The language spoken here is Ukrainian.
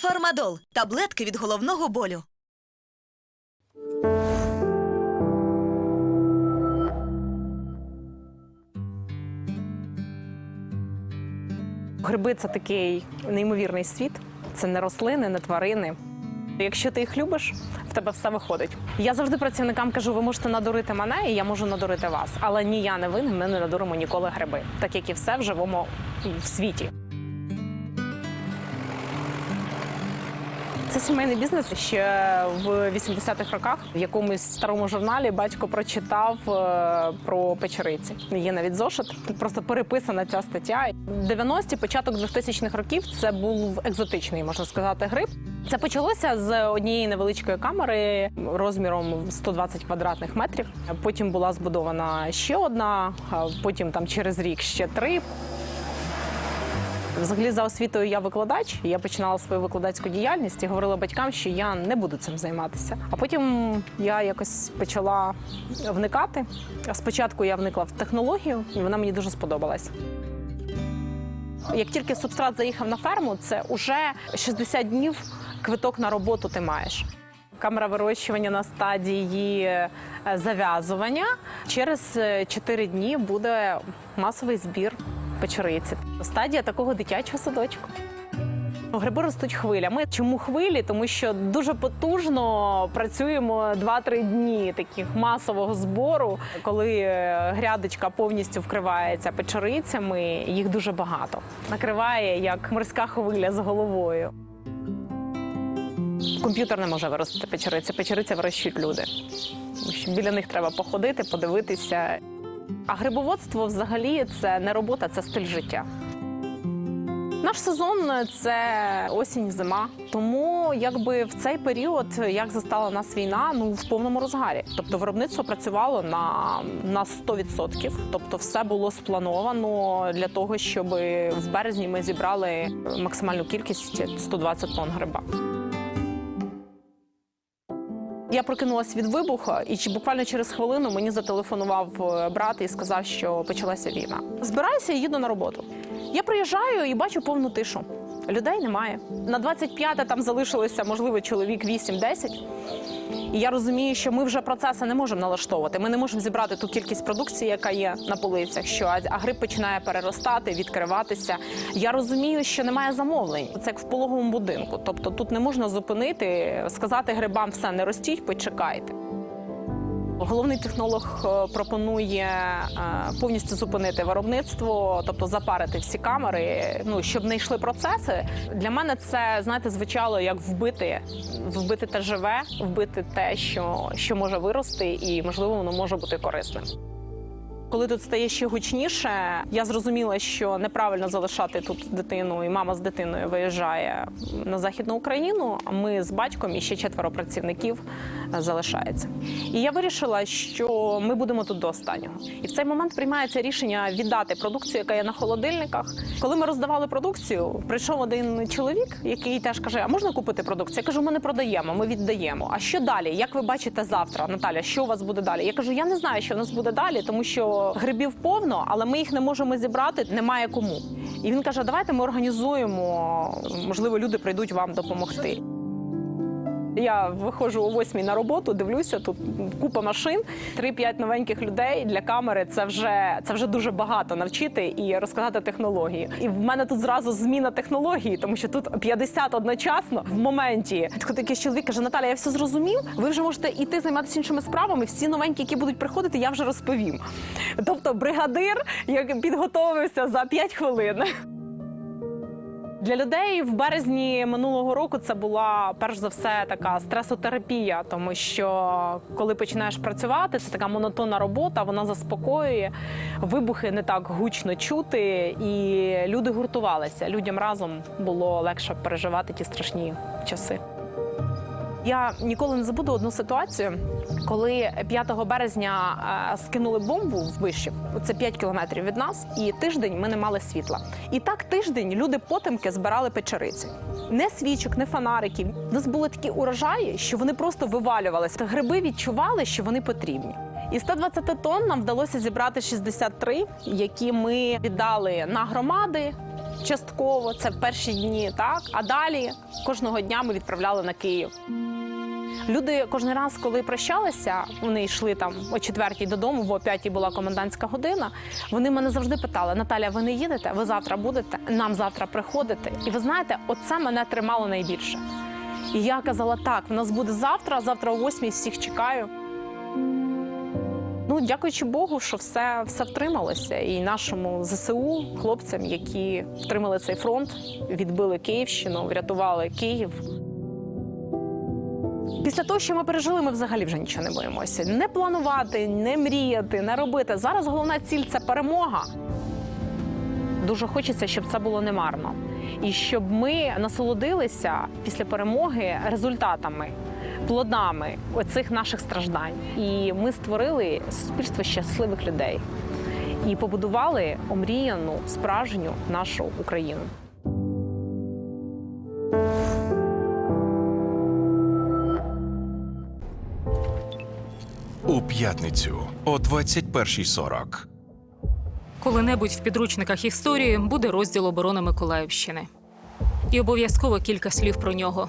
Фармадол таблетки від головного болю. Гриби це такий неймовірний світ. Це не рослини, не тварини. Якщо ти їх любиш, в тебе все виходить. Я завжди працівникам кажу: ви можете надурити мене, і я можу надурити вас. Але ні я не винен, ми не надуримо ніколи гриби, так як і все в живому в світі. Це сімейний бізнес. Ще в 80-х роках в якомусь старому журналі батько прочитав е, про печериці. Є навіть зошит, просто переписана ця стаття. 90-ті, початок 2000-х років це був екзотичний, можна сказати, гриб. Це почалося з однієї невеличкої камери розміром в 120 квадратних метрів. Потім була збудована ще одна, потім там через рік ще три. Взагалі за освітою я викладач. Я починала свою викладацьку діяльність і говорила батькам, що я не буду цим займатися. А потім я якось почала вникати. Спочатку я вникла в технологію, і вона мені дуже сподобалась. Як тільки субстрат заїхав на ферму, це вже 60 днів квиток на роботу ти маєш. Камера вирощування на стадії е, зав'язування. Через е, 4 дні буде масовий збір печериці. Стадія такого дитячого садочку. Гриби ростуть хвилями. Чому хвилі? Тому що дуже потужно працюємо 2-3 дні таких масового збору, коли е, грядочка повністю вкривається печерицями, їх дуже багато. Накриває як морська хвиля з головою. Комп'ютер не може виростити печериці. Печериця вирощують люди. Біля них треба походити, подивитися. А грибоводство взагалі це не робота, це стиль життя. Наш сезон це осінь, зима. Тому якби в цей період, як застала нас війна, ну в повному розгарі. Тобто виробництво працювало на, на 100%. Тобто, все було сплановано для того, щоб в березні ми зібрали максимальну кількість 120 тонн гриба. Я прокинулась від вибуху, і буквально через хвилину мені зателефонував е, брат і сказав, що почалася війна. Збираюся і їду на роботу. Я приїжджаю і бачу повну тишу. Людей немає. На 25-те там залишилося, можливо, чоловік 8-10. І я розумію, що ми вже процеси не можемо налаштовувати. Ми не можемо зібрати ту кількість продукції, яка є на полицях. Що а а гриб починає переростати, відкриватися. Я розумію, що немає замовлень. Це як в пологовому будинку. Тобто тут не можна зупинити, сказати грибам все не ростіть, почекайте. Головний технолог е, пропонує е, повністю зупинити виробництво, тобто запарити всі камери, ну щоб не йшли процеси. Для мене це знаєте, звучало як вбити, вбити те живе, вбити те, що, що може вирости, і можливо воно може бути корисним. Коли тут стає ще гучніше, я зрозуміла, що неправильно залишати тут дитину, і мама з дитиною виїжджає на західну Україну. А ми з батьком і ще четверо працівників залишається. І я вирішила, що ми будемо тут до останнього. І в цей момент приймається рішення віддати продукцію, яка є на холодильниках. Коли ми роздавали продукцію, прийшов один чоловік, який теж каже: А можна купити продукцію? Я кажу, ми не продаємо, ми віддаємо. А що далі? Як ви бачите завтра, Наталя? Що у вас буде далі? Я кажу, я не знаю, що у нас буде далі, тому що грибів повно, але ми їх не можемо зібрати. Немає кому. І він каже: Давайте ми організуємо. Можливо, люди прийдуть вам допомогти. Я виходжу о восьмій на роботу, дивлюся, тут купа машин, 3-5 новеньких людей для камери. Це вже це вже дуже багато навчити і розказати технології. І в мене тут зразу зміна технології, тому що тут 50 одночасно в моменті. Підходить якийсь чоловік каже: Наталя, я все зрозумів. Ви вже можете іти займатися іншими справами. Всі новенькі, які будуть приходити, я вже розповім. Тобто, бригадир як підготовився за 5 хвилин. Для людей в березні минулого року це була перш за все така стресотерапія, тому що коли починаєш працювати, це така монотонна робота, вона заспокоює, вибухи не так гучно чути, і люди гуртувалися. Людям разом було легше переживати ті страшні часи. Я ніколи не забуду одну ситуацію, коли 5 березня е, скинули бомбу в Вишів. Це 5 кілометрів від нас, і тиждень ми не мали світла. І так тиждень люди потемки збирали печериці. Не свічок, не фонариків. У нас були такі урожаї, що вони просто вивалювалися. Гриби відчували, що вони потрібні. І 120 тонн нам вдалося зібрати 63, які ми віддали на громади, частково, це в перші дні, так а далі кожного дня ми відправляли на Київ. Люди кожен раз, коли прощалися, вони йшли там о четвертій додому, бо о п'ятій була комендантська година. Вони мене завжди питали: Наталя, ви не їдете? Ви завтра будете? Нам завтра приходити. І ви знаєте, оце мене тримало найбільше. І я казала: так, в нас буде завтра, завтра о восьмій всіх чекаю. Дякуючи Богу, що все, все втрималося. І нашому ЗСУ, хлопцям, які втримали цей фронт, відбили Київщину, врятували Київ. Після того, що ми пережили, ми взагалі вже нічого не боїмося. Не планувати, не мріяти, не робити. Зараз головна ціль це перемога. Дуже хочеться, щоб це було немарно. І щоб ми насолодилися після перемоги результатами, плодами оцих наших страждань. І ми створили суспільство щасливих людей і побудували омріяну справжню нашу Україну. У п'ятницю о 21.40. Коли-небудь в підручниках історії буде розділ оборони Миколаївщини. І обов'язково кілька слів про нього.